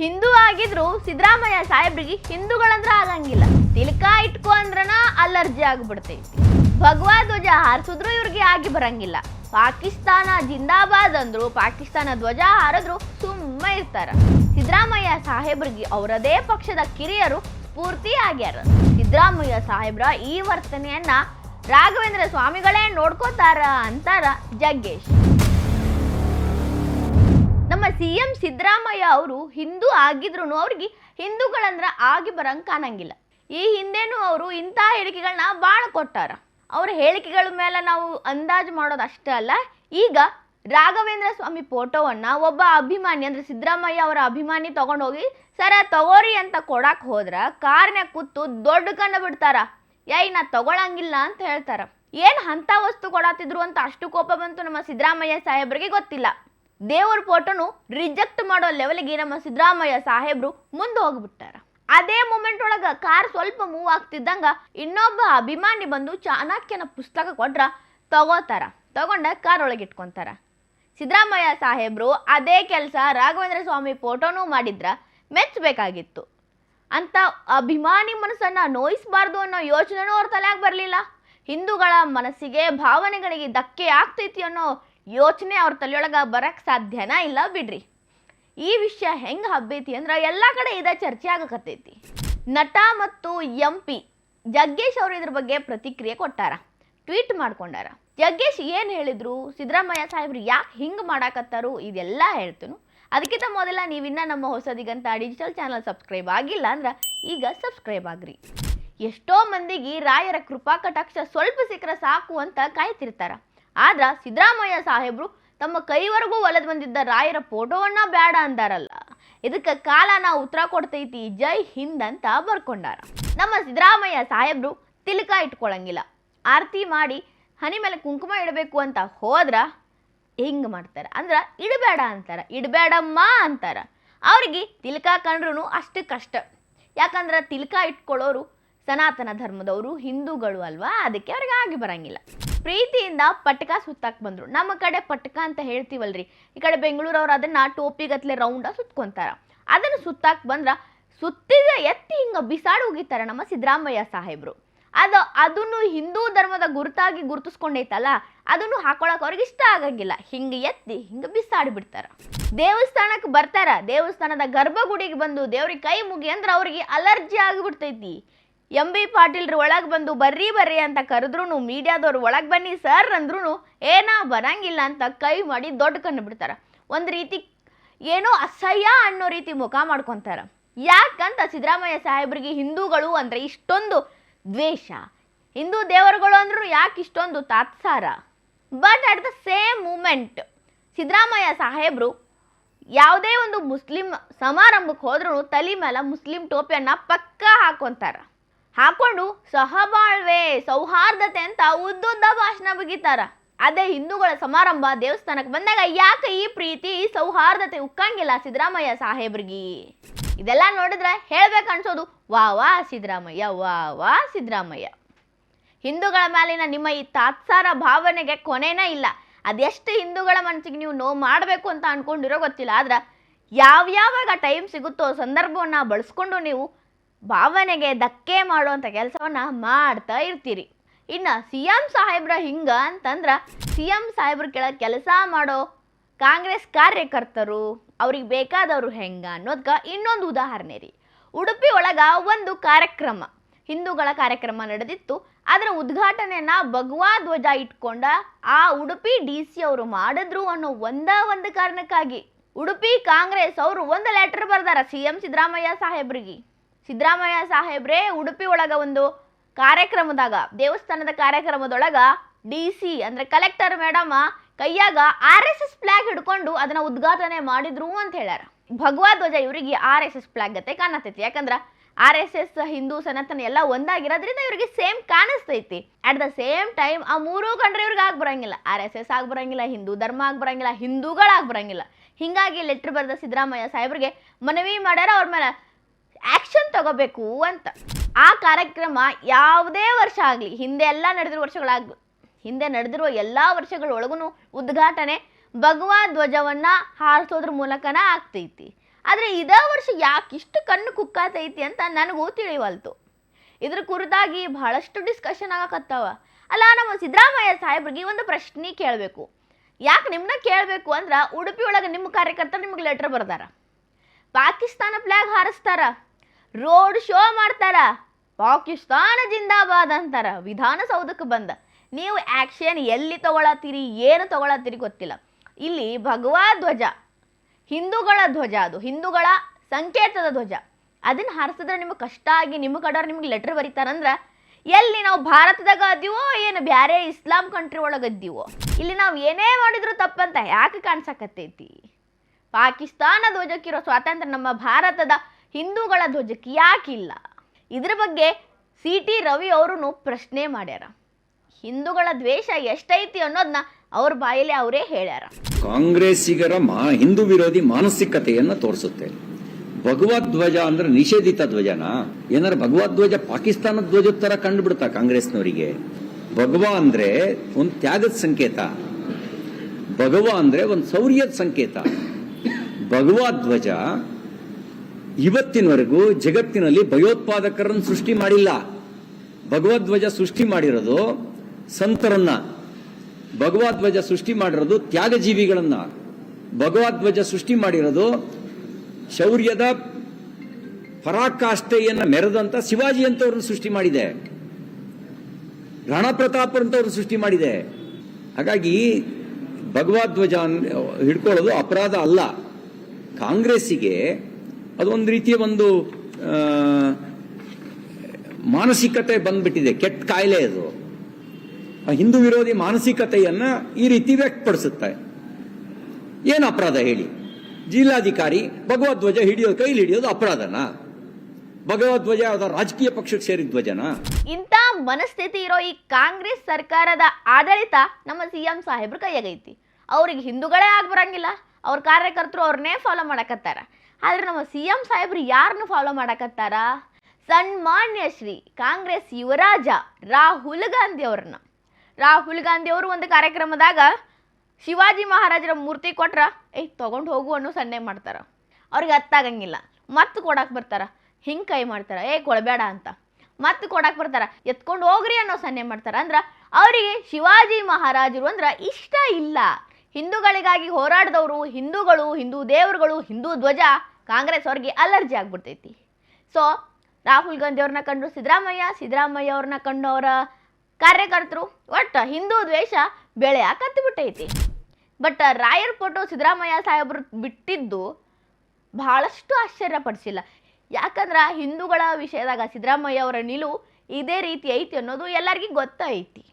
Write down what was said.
ಹಿಂದೂ ಆಗಿದ್ರು ಸಿದ್ದರಾಮಯ್ಯ ಸಾಹೇಬ್ರಿಗೆ ಹಿಂದೂಗಳಂದ್ರ ಆಗಂಗಿಲ್ಲ ತಿಲಕ ಇಟ್ಕೋ ಅಂದ್ರನ ಅಲರ್ಜಿ ಆಗ್ಬಿಡ್ತೈತಿ. ಭಗವಾ ಧ್ವಜ ಹಾರಿಸಿದ್ರು ಇವ್ರಿಗೆ ಆಗಿ ಬರಂಗಿಲ್ಲ. ಪಾಕಿಸ್ತಾನ ಜಿಂದಾಬಾದ್ ಅಂದ್ರು, ಪಾಕಿಸ್ತಾನ ಧ್ವಜ ಹಾರದ್ರು ಸುಮ್ಮ ಇರ್ತಾರ. ಸಿದ್ದರಾಮಯ್ಯ ಸಾಹೇಬ್ರಿಗೆ ಅವರದೇ ಪಕ್ಷದ ಕಿರಿಯರು ಸ್ಫೂರ್ತಿ ಆಗ್ಯಾರ. ಸಿದ್ದರಾಮಯ್ಯ ಸಾಹೇಬ್ರ ಈ ವರ್ತನೆಯನ್ನ ರಾಘವೇಂದ್ರ ಸ್ವಾಮಿಗಳೇ ನೋಡ್ಕೋತಾರ ಅಂತಾರ ಜಗ್ಗೇಶ್. ಸಿ ಎಂ ಸಿದ್ದರಾಮಯ್ಯ ಅವರು ಹಿಂದೂ ಆಗಿದ್ರು ಅವ್ರಿಗೆ ಹಿಂದೂಗಳಂದ್ರೆ ಆಗಿ ಬರಂಗ್ ಕಾಣಂಗಿಲ್ಲ. ಈ ಹಿಂದೆನೂ ಅವರು ಇಂಥ ಹೇಳಿಕೆಗಳನ್ನ ಭಾಳ ಕೊಟ್ಟಾರ. ಅವ್ರ ಹೇಳಿಕೆಗಳ ಮೇಲೆ ನಾವು ಅಂದಾಜು ಮಾಡೋದು ಅಷ್ಟೇ ಅಲ್ಲ, ಈಗ ರಾಘವೇಂದ್ರ ಸ್ವಾಮಿ ಫೋಟೋವನ್ನು ಒಬ್ಬ ಅಭಿಮಾನಿ ಅಂದರೆ ಸಿದ್ದರಾಮಯ್ಯ ಅವರ ಅಭಿಮಾನಿ ತೊಗೊಂಡೋಗಿ, ಸರ ತಗೋರಿ ಅಂತ ಕೊಡಕ್ಕೆ ಹೋದ್ರೆ ಕಾರ್ನ್ಯಾಗ ಕೂತು ದೊಡ್ಡ ಕಣ್ಣು ಬಿಡ್ತಾರ. ಏಯ್ ನಾ ತಗೊಳಂಗಿಲ್ಲ ಅಂತ ಹೇಳ್ತಾರ. ಏನು ಅಂಥ ವಸ್ತು ಕೊಡತ್ತಿದ್ರು ಅಂತ ಅಷ್ಟು ಕೋಪ ಬಂತು ನಮ್ಮ ಸಿದ್ದರಾಮಯ್ಯ ಸಾಹೇಬ್ರಿಗೆ ಗೊತ್ತಿಲ್ಲ. ದೇವ್ರ ಫೋಟೋನು ರಿಜೆಕ್ಟ್ ಮಾಡೋ ಲೆವೆಲ್ಗೆ ನಮ್ಮ ಸಿದ್ದರಾಮಯ್ಯ ಸಾಹೇಬ್ರು ಮುಂದೆ ಹೋಗ್ಬಿಟ್ಟಾರ. ಅದೇ ಮೂಮೆಂಟ್ ಒಳಗ ಕಾರ್ ಸ್ವಲ್ಪ ಮೂವ್ ಆಗ್ತಿದ್ದಂಗ ಇನ್ನೊಬ್ಬ ಅಭಿಮಾನಿ ಬಂದು ಚಾಣಕ್ಯನ ಪುಸ್ತಕ ಕೊಟ್ರ ತಗೋತಾರ. ತಗೊಂಡ ಕಾರ್ ಒಳಗೆ ಇಟ್ಕೊಂತಾರ. ಸಿದ್ದರಾಮಯ್ಯ ಸಾಹೇಬ್ರು ಅದೇ ಕೆಲಸ ರಾಘವೇಂದ್ರ ಸ್ವಾಮಿ ಫೋಟೋನೂ ಮಾಡಿದ್ರ ಮೆಚ್ಚಬೇಕಾಗಿತ್ತು. ಅಂತ ಅಭಿಮಾನಿ ಮನಸ್ಸನ್ನು ನೋಯಿಸಬಾರ್ದು ಅನ್ನೋ ಯೋಚನೆನೂ ಅವ್ರ ತಲೆಯಾಗಿ ಬರಲಿಲ್ಲ. ಹಿಂದೂಗಳ ಮನಸ್ಸಿಗೆ ಭಾವನೆಗಳಿಗೆ ಧಕ್ಕೆ ಆಗ್ತೈತಿ ಅನ್ನೋ ಯೋಚನೆ ಅವ್ರ ತಲೆಯೊಳಗ ಬರಕ್ಕೆ ಸಾಧ್ಯನ ಇಲ್ಲ ಬಿಡ್ರಿ. ಈ ವಿಷಯ ಹೆಂಗ್ ಹಬ್ಬೈತಿ ಅಂದ್ರೆ ಎಲ್ಲ ಕಡೆ ಇದ ಚರ್ಚೆ ಆಗಕತ್ತೈತಿ. ನಟ ಮತ್ತು ಎಂ ಪಿ ಜಗ್ಗೇಶ್ ಅವರು ಇದ್ರ ಬಗ್ಗೆ ಪ್ರತಿಕ್ರಿಯೆ ಕೊಟ್ಟಾರ, ಟ್ವೀಟ್ ಮಾಡ್ಕೊಂಡಾರ. ಜಗ್ಗೇಶ್ ಏನು ಹೇಳಿದ್ರು, ಸಿದ್ದರಾಮಯ್ಯ ಸಾಹೇಬ್ರು ಯಾಕೆ ಹಿಂಗೆ ಮಾಡಾಕತ್ತಾರು ಇದೆಲ್ಲ ಹೇಳ್ತೀನಿ. ಅದಕ್ಕಿಂತ ಮೊದಲ ನೀವಿನ್ನ ನಮ್ಮ ಹೊಸದಿಗಂತ ಡಿಜಿಟಲ್ ಚಾನಲ್ ಸಬ್ಸ್ಕ್ರೈಬ್ ಆಗಿಲ್ಲ ಅಂದ್ರೆ ಈಗ ಸಬ್ಸ್ಕ್ರೈಬ್ ಆಗ್ರಿ. ಎಷ್ಟೋ ಮಂದಿಗೆ ರಾಯರ ಕೃಪಾ ಕಟಾಕ್ಷ ಸ್ವಲ್ಪ ಸಿಕ್ಕರೆ ಸಾಕು ಅಂತ ಕಾಯ್ತಿರ್ತಾರ. ಆದ್ರ ಸಿದ್ದರಾಮಯ್ಯ ಸಾಹೇಬ್ರು ತಮ್ಮ ಕೈವರೆಗೂ ಒಲೆದು ಬಂದಿದ್ದ ರಾಯರ ಫೋಟೋವನ್ನ ಬೇಡ ಅಂದಾರಲ್ಲ. ಇದಕ್ಕೆ ಕಾಲ ನಾವು ಉತ್ತರ ಕೊಡ್ತೈತಿ, ಜೈ ಹಿಂದ್ ಅಂತ ಬರ್ಕೊಂಡಾರ. ನಮ್ಮ ಸಿದ್ದರಾಮಯ್ಯ ಸಾಹೇಬ್ರು ತಿಲಕ ಇಟ್ಕೊಳಂಗಿಲ್ಲ. ಆರತಿ ಮಾಡಿ ಹನಿ ಮೇಲೆ ಕುಂಕುಮ ಇಡಬೇಕು ಅಂತ ಹೋದ್ರ ಹಿಂಗೆ ಮಾಡ್ತಾರೆ. ಅಂದ್ರೆ ಇಡಬೇಡ ಅಂತಾರ, ಇಡಬೇಡಮ್ಮ ಅಂತಾರ. ಅವ್ರಿಗೆ ತಿಲಕ ಕಂಡ್ರೂ ಅಷ್ಟು ಕಷ್ಟ. ಯಾಕಂದ್ರೆ ತಿಲಕ ಇಟ್ಕೊಳ್ಳೋರು ಸನಾತನ ಧರ್ಮದವರು, ಹಿಂದೂಗಳು ಅಲ್ವಾ? ಅದಕ್ಕೆ ಅವ್ರಿಗೆ ಆಗಿ ಬರಂಗಿಲ್ಲ. ಪ್ರೀತಿಯಿಂದ ಪಟ್ಕ ಸುತ್ತಾಕ್ ಬಂದ್ರು. ನಮ್ಮ ಕಡೆ ಪಟ್ಕ ಅಂತ ಹೇಳ್ತೀವಲ್ರಿ. ಈ ಕಡೆ ಬೆಂಗಳೂರವ್ರು ಅದನ್ನ ಟೋಪಿಗತ್ಲೆ ರೌಂಡ ಸುತ್ಕೊಂತಾರ. ಅದನ್ನು ಸುತ್ತಾಕ್ ಬಂದ್ರ ಸುತ್ತಿದ ಎತ್ತಿ ಹಿಂಗ ಬಿಸಾಡಿ ಹೋಗಿತಾರ ನಮ್ಮ ಸಿದ್ದರಾಮಯ್ಯ ಸಾಹೇಬ್ರು. ಅದು, ಅದನ್ನು ಹಿಂದೂ ಧರ್ಮದ ಗುರುತಾಗಿ ಗುರುತಿಸ್ಕೊಂಡೈತಲ್ಲ, ಅದನ್ನು ಹಾಕೊಳಕ್ ಅವ್ರಿಗೆ ಇಷ್ಟ ಆಗಂಗಿಲ್ಲ. ಹಿಂಗ ಎತ್ತಿ ಹಿಂಗ ಬಿಸಾಡಿ ಬಿಡ್ತಾರ. ದೇವಸ್ಥಾನಕ್ಕೆ ಬರ್ತಾರ. ದೇವಸ್ಥಾನದ ಗರ್ಭಗುಡಿಗೆ ಬಂದು ದೇವ್ರಿಗೆ ಕೈ ಮುಗಿ ಅಂದ್ರೆ ಅವ್ರಿಗೆ ಅಲರ್ಜಿ ಆಗಿಬಿಡ್ತೈತಿ. ಎಂ ಬಿ ಪಾಟೀಲ್ರು ಒಳಗೆ ಬಂದು ಬರ್ರಿ ಬರ್ರಿ ಅಂತ ಕರೆದ್ರು ಮೀಡಿಯಾದವ್ರು ಒಳಗೆ ಬನ್ನಿ ಸರ್ ಅಂದ್ರೂ ಏನಾ ಬರಂಗಿಲ್ಲ ಅಂತ ಕೈ ಮಾಡಿ ದೊಡ್ಡ ಕಣ್ಣು ಬಿಡ್ತಾರೆ. ಒಂದು ರೀತಿ ಏನೋ ಅಸಹ್ಯ ಅನ್ನೋ ರೀತಿ ಮುಖ ಮಾಡ್ಕೊತಾರೆ. ಯಾಕಂತ ಸಿದ್ದರಾಮಯ್ಯ ಸಾಹೇಬ್ರಿಗೆ ಹಿಂದೂಗಳು ಅಂದ್ರೆ ಇಷ್ಟೊಂದು ದ್ವೇಷ. ಹಿಂದೂ ದೇವರುಗಳು ಅಂದ್ರೂ ಯಾಕೆ ಇಷ್ಟೊಂದು ತಾತ್ಸಾರ? But at the same moment Siddaramaiah ಸಾಹೇಬ್ರು ಯಾವುದೇ ಒಂದು ಮುಸ್ಲಿಂ ಸಮಾರಂಭಕ್ಕೆ ಹೋದ್ರೂ ತಲೆ ಮೇಲೆ ಮುಸ್ಲಿಂ ಟೋಪಿಯನ್ನ ಪಕ್ಕ ಹಾಕೊಂತಾರ. ಹಾಕೊಂಡು ಸಹಬಾಳ್ವೆ, ಸೌಹಾರ್ದತೆ ಅಂತ ಉದ್ದುದ್ದ ಭಾಷಣ ಬಗಿತಾರ ಅದೇ ಹಿಂದೂಗಳ ಸಮಾರಂಭ ದೇವಸ್ಥಾನಕ್ಕೆ ಬಂದಾಗ ಯಾಕೆ ಈ ಪ್ರೀತಿ, ಈ ಸೌಹಾರ್ದತೆ ಉಕ್ಕಂಗಿಲ್ಲ ಸಿದ್ದರಾಮಯ್ಯ ಸಾಹೇಬ್ರಿಗೆ? ಇದೆಲ್ಲ ನೋಡಿದ್ರೆ ಹೇಳ್ಬೇಕು ಅನ್ಸೋದು, ವಾ ವಾ, ಸಿದ್ದರಾಮಯ್ಯ, ವಾ ವಾ, ಸಿದ್ದರಾಮಯ್ಯ. ಹಿಂದೂಗಳ ಮೇಲಿನ ನಿಮ್ಮ ಈ ತಾತ್ಸಾರ ಭಾವನೆಗೆ ಕೊನೆನೇ ಇಲ್ಲ. ಅದೆಷ್ಟು ಹಿಂದೂಗಳ ಮನಸ್ಸಿಗೆ ನೀವು ನೋವು ಮಾಡಬೇಕು ಅಂತ ಅನ್ಕೊಂಡಿರೋ ಗೊತ್ತಿಲ್ಲ. ಆದ್ರೆ ಯಾವ್ಯಾವಾಗ ಟೈಮ್ ಸಿಗುತ್ತೋ ಸಂದರ್ಭವನ್ನು ಬಳಸ್ಕೊಂಡು ನೀವು ಭಾವನೆಗೆ ಧಕ್ಕೆ ಮಾಡುವಂಥ ಕೆಲಸವನ್ನು ಮಾಡ್ತಾ ಇರ್ತೀರಿ. ಇನ್ನು ಸಿ ಎಂ ಸಾಹೇಬ್ರ ಹಿಂಗ ಅಂತಂದ್ರೆ ಸಿ ಎಂ ಸಾಹೇಬ್ರ ಕೆಳ ಕೆಲಸ ಮಾಡೋ ಕಾಂಗ್ರೆಸ್ ಕಾರ್ಯಕರ್ತರು, ಅವ್ರಿಗೆ ಬೇಕಾದವರು ಹೆಂಗ ಅನ್ನೋದ್ಕ ಇನ್ನೊಂದು ಉದಾಹರಣೆ ರೀ. ಉಡುಪಿ ಒಳಗ ಒಂದು ಕಾರ್ಯಕ್ರಮ, ಹಿಂದೂಗಳ ಕಾರ್ಯಕ್ರಮ ನಡೆದಿತ್ತು. ಅದರ ಉದ್ಘಾಟನೆಯನ್ನ ಭಗವಾ ಧ್ವಜ ಇಟ್ಕೊಂಡ ಆ ಉಡುಪಿ ಡಿ ಸಿ ಅವರು ಮಾಡಿದ್ರು ಅನ್ನೋ ಒಂದ ಒಂದು ಕಾರಣಕ್ಕಾಗಿ. ಉಡುಪಿ ಕಾಂಗ್ರೆಸ್ ಅವರು ಒಂದು ಲೆಟರ್ ಬರ್ದಾರ ಸಿ ಎಂ ಸಿದ್ದರಾಮಯ್ಯ ಸಾಹೇಬ್ರಿಗೆ. ಸಿದ್ದರಾಮಯ್ಯ ಸಾಹೇಬ್ರೇ, ಉಡುಪಿ ಒಳಗ ಒಂದು ಕಾರ್ಯಕ್ರಮದಾಗ, ದೇವಸ್ಥಾನದ ಕಾರ್ಯಕ್ರಮದೊಳಗ ಡಿ ಸಿ ಅಂದ್ರೆ ಕಲೆಕ್ಟರ್ ಮೇಡಮ್ ಕೈಯಾಗ ಆರ್ ಎಸ್ ಎಸ್ ಫ್ಲಾಗ್ ಹಿಡ್ಕೊಂಡು ಅದನ್ನ ಉದ್ಘಾಟನೆ ಮಾಡಿದ್ರು ಅಂತ ಹೇಳ್ಯಾರ. ಭಗವಾ ಧ್ವಜ ಇವರಿಗೆ ಆರ್ ಎಸ್ ಎಸ್ ಫ್ಲಾಗ್ ಗತೆ ಕಾಣತೈತಿ. ಯಾಕಂದ್ರ ಆರ್ ಎಸ್ ಎಸ್, ಹಿಂದೂ, ಸನಾತನ ಎಲ್ಲ ಒಂದಾಗಿರೋದ್ರಿಂದ ಇವರಿಗೆ ಸೇಮ್ ಕಾಣಿಸ್ತೈತಿ. ಅಟ್ ದ ಸೇಮ್ ಟೈಮ್ ಆ ಮೂರೂ ಕಂಡ್ರೆ ಇವ್ರಿಗೆ ಆಗಿ ಬರಂಗಿಲ್ಲ. ಆರ್ ಎಸ್ ಎಸ್ ಆಗಿ ಬರಂಗಿಲ್ಲ, ಹಿಂದೂ ಧರ್ಮ ಆಗಿ ಬರಂಗಿಲ್ಲ, ಹಿಂದೂಗಳಾಗಿ ಬರಂಗಿಲ್ಲ. ಹಿಂಗಾಗಿ ಲೆಟ್ರ್ ಬರೆದ ಸಿದ್ದರಾಮಯ್ಯ ಸಾಹೇಬ್ರಿಗೆ ಮನವಿ ಮಾಡ್ಯಾರ, ಅವ್ರ ಮೇಲೆ ಆಕ್ಷನ್ ತಗೋಬೇಕು ಅಂತ. ಆ ಕಾರ್ಯಕ್ರಮ ಯಾವುದೇ ವರ್ಷ ಆಗಲಿ, ಹಿಂದೆ ಎಲ್ಲ ನಡೆದಿರೋ ವರ್ಷಗಳಾಗ, ಹಿಂದೆ ನಡೆದಿರುವ ಎಲ್ಲ ವರ್ಷಗಳೊಳಗೂ ಉದ್ಘಾಟನೆ ಭಗವಾ ಧ್ವಜವನ್ನು ಹಾರಿಸೋದ್ರ ಮೂಲಕನ ಆಗ್ತೈತಿ. ಆದರೆ ಇದೇ ವರ್ಷ ಯಾಕೆ ಇಷ್ಟು ಕಣ್ಣು ಕುಕ್ಕಾತೈತಿ ಅಂತ ನನಗೂ ತಿಳಿವಲ್ತು. ಇದ್ರ ಕುರಿತಾಗಿ ಬಹಳಷ್ಟು ಡಿಸ್ಕಷನ್ ಆಗಕತ್ತಾವ. ಅಲ್ಲ, ನಮ್ಮ ಸಿದ್ದರಾಮಯ್ಯ ಸಾಹೇಬ್ರಿಗೆ ಒಂದು ಪ್ರಶ್ನೆ ಕೇಳಬೇಕು. ಯಾಕೆ ನಿಮ್ಮನ್ನ ಕೇಳಬೇಕು ಅಂದ್ರೆ ಉಡುಪಿ ಒಳಗೆ ನಿಮ್ಮ ಕಾರ್ಯಕರ್ತರು ನಿಮಗೆ ಲೆಟ್ರ್ ಬರ್ದಾರ. ಪಾಕಿಸ್ತಾನ ಫ್ಲಾಗ್ ಹಾರಿಸ್ತಾರ, ರೋಡ್ ಶೋ ಮಾಡ್ತಾರ, ಪಾಕಿಸ್ತಾನ ಜಿಂದಾಬಾದ್ ಅಂತಾರ, ವಿಧಾನಸೌಧಕ್ಕೆ ಬಂದ. ನೀವು ಆ್ಯಕ್ಷನ್ ಎಲ್ಲಿ ತಗೊಳತ್ತೀರಿ, ಏನು ತಗೊಳತ್ತೀರಿ ಗೊತ್ತಿಲ್ಲ. ಇಲ್ಲಿ ಭಗವಾ ಧ್ವಜ, ಹಿಂದೂಗಳ ಧ್ವಜ ಅದು, ಹಿಂದೂಗಳ ಸಂಕೇತದ ಧ್ವಜ. ಅದನ್ನ ಹಾರಿಸಿದ್ರೆ ನಿಮಗೆ ಕಷ್ಟ ಆಗಿ ನಿಮ್ಮ ಕಡೆಯವ್ರು ನಿಮ್ಗೆ ಲೆಟ್ರ್ ಬರೀತಾರಂದ್ರೆ, ಎಲ್ಲಿ ನಾವು ಭಾರತದಾಗ ಅದೀವೋ ಏನು ಬ್ಯಾರೆ ಇಸ್ಲಾಂ ಕಂಟ್ರಿ ಒಳಗೆ ಇಲ್ಲಿ ನಾವು ಏನೇ ಮಾಡಿದ್ರು ತಪ್ಪಂತ ಯಾಕೆ ಕಾಣಿಸಕತ್ತೈತಿ? ಪಾಕಿಸ್ತಾನ ಧ್ವಜಕ್ಕಿರೋ ಸ್ವಾತಂತ್ರ್ಯ ನಮ್ಮ ಭಾರತದ ಹಿಂದೂಗಳ ಧ್ವಜಕ್ಕೆ ಯಾಕಿಲ್ಲ? ಇದ್ರ ಬಗ್ಗೆ ಸಿ ಟಿ ರವಿ ಅವರು ಪ್ರಶ್ನೆ ಮಾಡ್ಯಾರ. ಹಿಂದೂಗಳ ದ್ವೇಷ ಎಷ್ಟೈತಿ ಅನ್ನೋದನ್ನ ಅವ್ರ ಬಾಯಲ್ಲಿ ಅವರೇ ಹೇಳ್ಯಾರ. ಕಾಂಗ್ರೆಸ್ಸಿಗರ ಮಾ ಹಿಂದೂ ವಿರೋಧಿ ಮಾನಸಿಕತೆಯನ್ನ ತೋರಿಸುತ್ತೆ. ಭಗವದ್ ಧ್ವಜ ಅಂದ್ರೆ ನಿಷೇಧಿತ ಧ್ವಜನ? ಏನಾರ ಭಗವದ್ ಧ್ವಜ ಪಾಕಿಸ್ತಾನ ಧ್ವಜದ ತರ ಕಂಡುಬಿಡ್ತಾ ಕಾಂಗ್ರೆಸ್ನವರಿಗೆ? ಭಗವ ಅಂದ್ರೆ ಒಂದು ತ್ಯಾಗದ ಸಂಕೇತ. ಭಗವ ಅಂದ್ರೆ ಒಂದು ಶೌರ್ಯದ ಸಂಕೇತ. ಭಗವದ್ ಧ್ವಜ ಇವತ್ತಿನವರೆಗೂ ಜಗತ್ತಿನಲ್ಲಿ ಭಯೋತ್ಪಾದಕರನ್ನು ಸೃಷ್ಟಿ ಮಾಡಿಲ್ಲ. ಭಗವದ್ಧ್ವಜ ಸೃಷ್ಟಿ ಮಾಡಿರೋದು ಸಂತರನ್ನ. ಭಗವಧ್ವಜ ಸೃಷ್ಟಿ ಮಾಡಿರೋದು ತ್ಯಾಗಜೀವಿಗಳನ್ನ. ಭಗವದ್ಧ್ವಜ ಸೃಷ್ಟಿ ಮಾಡಿರೋದು ಶೌರ್ಯದ ಪರಾಕಾಷ್ಠೆಯನ್ನ ಮೆರೆದಂತ ಶಿವಾಜಿ ಅಂತವ್ರನ್ನ ಸೃಷ್ಟಿ ಮಾಡಿದೆ. ರಾಣಾ ಪ್ರತಾಪ್ ಅಂತವ್ರನ್ನ ಸೃಷ್ಟಿ ಮಾಡಿದೆ. ಹಾಗಾಗಿ ಭಗವಧ್ವಜ ಹಿಡ್ಕೊಳ್ಳೋದು ಅಪರಾಧ ಅಲ್ಲ. ಕಾಂಗ್ರೆಸ್ಸಿಗೆ ಅದೊಂದು ರೀತಿಯ ಒಂದು ಮಾನಸಿಕತೆ ಬಂದ್ಬಿಟ್ಟಿದೆ, ಕೆಟ್ಟ ಕಾಯಿಲೆ ಅದು. ಹಿಂದೂ ವಿರೋಧಿ ಮಾನಸಿಕತೆಯನ್ನು ಈ ರೀತಿ ವ್ಯಕ್ತಪಡಿಸುತ್ತೆ. ಏನು ಅಪರಾಧ ಹೇಳಿ? ಜಿಲ್ಲಾಧಿಕಾರಿ ಭಗವದ್ಧ್ವಜ ಹಿಡಿಯೋದು ಕೈಲಿ ಹಿಡಿಯೋದು ಅಪರಾಧನಾ? ಭಗವದ್ಧ್ವಜ ಯಾವ್ದೋ ರಾಜಕೀಯ ಪಕ್ಷಕ್ಕೆ ಸೇರಿದ ಧ್ವಜನ? ಇಂಥ ಮನಸ್ಥಿತಿ ಇರೋ ಈ ಕಾಂಗ್ರೆಸ್ ಸರ್ಕಾರದ ಆಡಳಿತ ನಮ್ಮ ಸಿ ಎಂ ಸಾಹೇಬ್ರ ಕೈಯಾಗೈತಿ. ಅವ್ರಿಗೆ ಹಿಂದೂಗಳೇ ಆಗಿ ಬರಂಗಿಲ್ಲ ಅವ್ರ ಕಾರ್ಯಕರ್ತರು ಅವ್ರನ್ನೇ ಫಾಲೋ ಮಾಡಕತ್ತಾರ. ಆದ್ರೆ ನಮ್ಮ ಸಿ ಎಂ ಸಾಹೇಬ್ರು ಯಾರನ್ನು ಫಾಲೋ ಮಾಡಕತ್ತಾರ? ಸನ್ಮಾನ್ಯ ಶ್ರೀ ಕಾಂಗ್ರೆಸ್ ಯುವರಾಜ ರಾಹುಲ್ ಗಾಂಧಿ ಅವ್ರನ್ನ. ರಾಹುಲ್ ಗಾಂಧಿ ಅವರು ಒಂದು ಕಾರ್ಯಕ್ರಮದಾಗ ಶಿವಾಜಿ ಮಹಾರಾಜರ ಮೂರ್ತಿ ಕೊಟ್ರ ಏಯ್ ತಗೊಂಡು ಹೋಗು ಅನ್ನೋ ಸನ್ನೆ ಮಾಡ್ತಾರ. ಅವ್ರಿಗೆ ಅತ್ತಾಗಂಗಿಲ್ಲ. ಮತ್ತೆ ಕೊಡಕ್ಕೆ ಬರ್ತಾರ? ಹಿಂಗೆ ಕೈ ಮಾಡ್ತಾರ, ಏ, ಕೊಡಬೇಡ ಅಂತ. ಮತ್ತೆ ಕೊಡಕ್ಕೆ ಬರ್ತಾರ, ಎತ್ಕೊಂಡು ಹೋಗ್ರಿ ಅನ್ನೋ ಸನ್ನೆ ಮಾಡ್ತಾರ. ಅಂದ್ರೆ ಅವರಿಗೆ ಶಿವಾಜಿ ಮಹಾರಾಜರು ಅಂದ್ರೆ ಇಷ್ಟ ಇಲ್ಲ. ಹಿಂದೂಗಳಿಗಾಗಿ ಹೋರಾಡಿದವರು ಹಿಂದೂಗಳು, ಹಿಂದೂ ದೇವರುಗಳು, ಹಿಂದೂ ಧ್ವಜ ಕಾಂಗ್ರೆಸ್ ಅವ್ರಿಗೆ ಅಲರ್ಜಿ ಆಗ್ಬಿಡ್ತೈತಿ. ಸೊ ರಾಹುಲ್ ಗಾಂಧಿ ಅವ್ರನ್ನ ಕಂಡು, ಸಿದ್ದರಾಮಯ್ಯ ಸಿದ್ದರಾಮಯ್ಯ ಅವ್ರನ್ನ ಕಂಡು ಅವರ ಕಾರ್ಯಕರ್ತರು ಒಟ್ಟು ಹಿಂದೂ ದ್ವೇಷ ಬೆಳೆ ಬಿಟ್ಟೈತಿ. ಬಟ್ ರಾಯರ್ ಫೋಟೋ ಸಿದ್ದರಾಮಯ್ಯ ಸಾಹೇಬರು ಬಿಟ್ಟಿದ್ದು ಬಹಳಷ್ಟು ಆಶ್ಚರ್ಯಪಡಿಸಿಲ್ಲ ಯಾಕಂದ್ರೆ ಹಿಂದೂಗಳ ವಿಷಯದಾಗ ಸಿದ್ದರಾಮಯ್ಯ ಅವರ ನಿಲುವು ಇದೇ ರೀತಿ ಐತಿ ಅನ್ನೋದು ಎಲ್ಲರಿಗೂ ಗೊತ್ತೈತಿ.